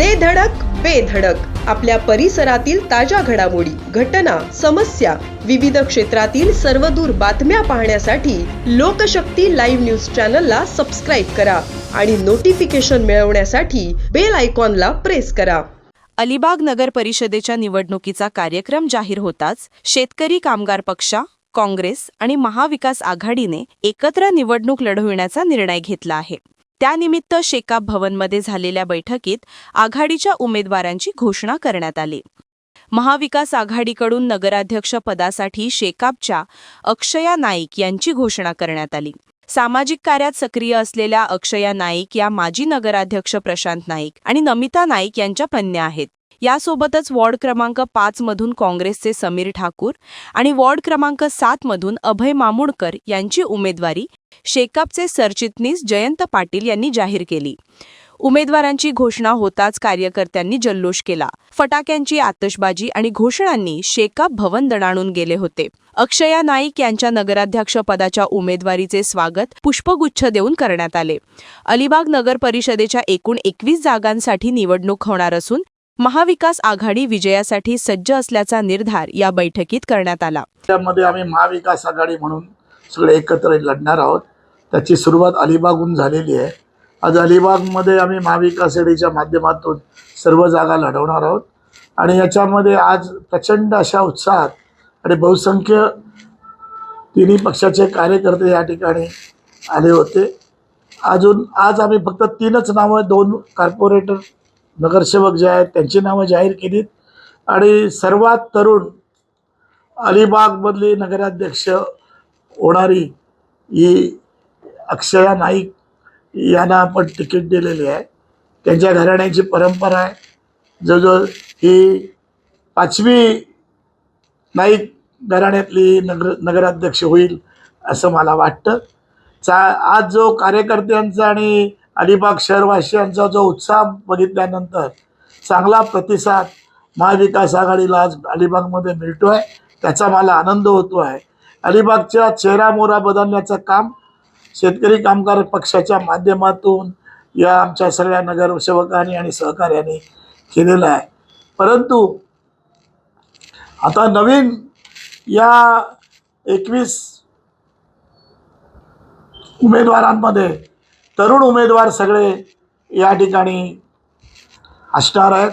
दे धडक बेधडक आपल्या परिसरातील ताज्या घडामोडी घटना समस्या विविध क्षेत्रातील सर्वदूर बातम्या पाहण्यासाठी लोकशक्ती लाईव्ह न्यूज चॅनलला सबस्क्राईब करा आणि नोटिफिकेशन मिळवण्यासाठी बेल आयकॉनला प्रेस करा. अलिबाग नगर परिषदेच्या निवडणुकीचा कार्यक्रम जाहीर होताच शेतकरी कामगार पक्षा काँग्रेस आणि महाविकास आघाडीने एकत्र निवडणूक लढविण्याचा निर्णय घेतला आहे. त्यानिमित्त शेकाप भवनमध्ये झालेल्या बैठकीत आघाडीच्या उमेदवारांची घोषणा करण्यात आली. महाविकास आघाडीकडून नगराध्यक्ष पदासाठी शेकापच्या अक्षया नाईक यांची घोषणा करण्यात आली. सामाजिक कार्यात सक्रिय असलेल्या अक्षया नाईक या माजी नगराध्यक्ष प्रशांत नाईक आणि नमिता नाईक यांच्या कन्या आहेत. यासोबतच वॉर्ड क्रमांक पाच मधून काँग्रेसचे समीर ठाकूर आणि वॉर्ड क्रमांक सात मधून अभय मामुणकर यांची उमेदवारी शेकापचे सरचिटणीस जयंत पाटील यांनी जाहीर केली. उमेदवारांची घोषणा होताच कार्यकर्त्यांनी जल्लोष केला. फटाक्यांची आतषबाजी आणि घोषणांनी शेकाप भवन दणाणून गेले होते. अक्षया नाईक यांच्या नगराध्यक्ष पदाच्या उमेदवारीचे स्वागत पुष्पगुच्छ देऊन करण्यात आले. अलिबाग नगर परिषदेच्या एकूण एकवीस जागांसाठी निवडणूक होणार असून महाविकास आघाडी विजयासाठी सज्ज असल्याचा निर्धार या बैठकीत करण्यात आला. त्यामध्ये आम्ही महाविकास आघाडी म्हणून सगळे एकत्र लढणार आहोत. त्याची सुरुवात अलिबागहून झालेली आहे. आज अलिबागमध्ये आम्ही महाविकास आघाडीच्या माध्यमातून सर्व जागा लढवणार आहोत. आणि याच्यामध्ये आज प्रचंड अशा उत्साहात आणि बहुसंख्य तिन्ही पक्षाचे कार्यकर्ते या ठिकाणी आले होते. अजून आज आम्ही फक्त तीनच नावं दोन कार्पोरेटर नगरसेवक जे आहेत त्यांची नावं जाहीर केलीत. आणि सर्वात तरुण अलिबागमधली नगराध्यक्ष होणारी ही अक्षया नाईक यांना आपण तिकीट दिलेली आहे. त्यांच्या घराण्याची परंपरा आहे. जवळजवळ ही पाचवी नाईक घराण्यातली नगर नगराध्यक्ष होईल असं मला वाटतं. चा आज जो कार्यकर्त्यांचा आणि अलिबाग शहरवासियांचा जो उत्साह बघितल्यानंतर चांगला प्रतिसाद महाविकास आघाडीला आज अलिबागमध्ये मिळतो आहे त्याचा मला आनंद होतो आहे अलिबागच्या चेहरा मोरा बदलण्याचं काम शेतकरी कामगार पक्षाच्या माध्यमातून या आमच्या सगळ्या नगरसेवकांनी आणि सहकार्याने केलेलं आहे. परंतु आता नवीन या एकवीस उमेदवारांमध्ये तरुण उमेदवार सगळे या ठिकाणी असणार आहेत.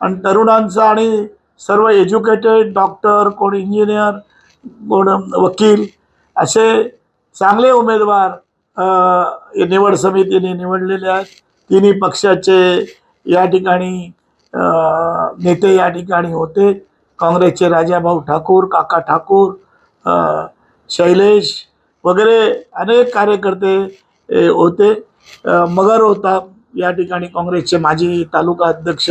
आणि तरुणांचा आणि सर्व एज्युकेटेड डॉक्टर कोण इंजिनियर कोण वकील असे चांगले उमेदवार निवड समितीने निवडलेले आहेत. तिन्ही पक्षाचे या ठिकाणी नेते या ठिकाणी होते. काँग्रेसचे राजाभाऊ ठाकूर काका ठाकूर शैलेश वगैरे अनेक कार्यकर्ते होते. मगर होता या ठिकाणी काँग्रेसचे माजी तालुका अध्यक्ष.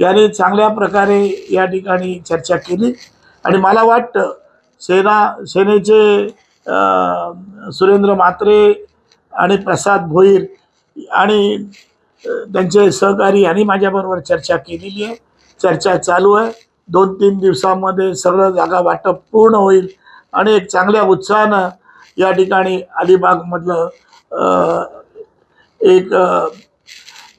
यांनी चांगल्या प्रकारे या ठिकाणी चर्चा केली. आणि मला वाटतं सेना सेनेचे सुरेंद्र म्हात्रे आणि प्रसाद भोईर आणि त्यांचे सहकारी यांनी माझ्याबरोबर चर्चा केलेली आहे. चर्चा चालू आहे. दोन तीन दिवसामध्ये सगळं जागा वाटप पूर्ण होईल आणि एक चांगल्या उत्साहानं या ठिकाणी अलिबागमधलं एक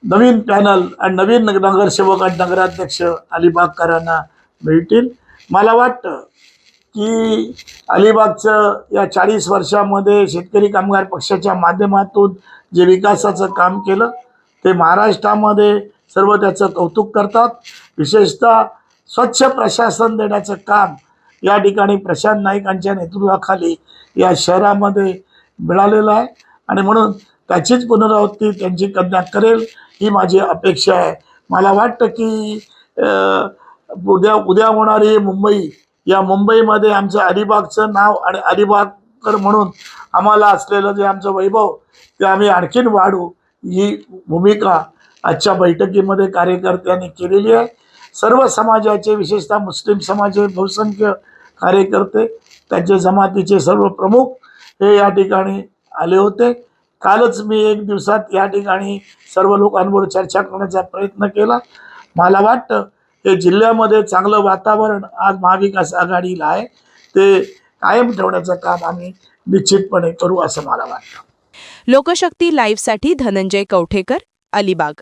नवीन पॅनल आणि नवीन नगरसेवक आणि नगराध्यक्ष अलिबागकरांना मिळतील. मला वाटतं की अलिबागचं या चाळीस वर्षामध्ये शेतकरी कामगार पक्षाच्या माध्यमातून जे विकासाचं काम केलं ते महाराष्ट्रामध्ये सर्व त्याचं कौतुक करतात. विशेषतः स्वच्छ प्रशासन देण्याचं काम या ठिकाणी प्रशांत नाईकांच्या नेतृत्वाखाली या शहरामध्ये मिळालेलं आहे. आणि म्हणून त्याचीच पुनरावृत्ती त्यांची कन्या करेल ही माझी अपेक्षा आहे. मला वाटतं की उद्या उद्या होणारी मुंबई या मुंबईमध्ये आमचं अलिबागचं नाव आणि अलिबागकर म्हणून आम्हाला असलेलं जे आमचं वैभव ते आम्ही आणखीन वाढू ही भूमिका आजच्या बैठकीमध्ये कार्यकर्त्यांनी केलेली आहे. सर्व समाजाचे विशेषतः मुस्लिम समाजाचे बहुसंख्य कार्यकर्ते त्यांचे जमातीचे सर्व प्रमुख हे या ठिकाणी आले होते. कालच मी एक दिवसात या ठिकाणी सर्व लोकांवर चर्चा करण्याचा प्रयत्न केला. मला वाटतं हे जिल्ह्यामध्ये चांगलं वातावरण आज महाविकास आघाडीला आहे. ते कायम ठेवण्याचं काम आम्ही निश्चितपणे करू असं मला वाटतं. लोकशक्ती लाईव्हसाठी धनंजय कवठेकर अलिबाग.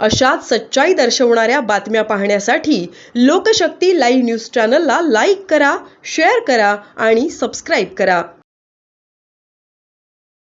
अशाच सच्चाई दर्शवणाऱ्या बातम्या पाहण्यासाठी लोकशक्ती लाईव्ह न्यूज चॅनलला लाईक करा शेअर करा आणि सबस्क्राईब करा.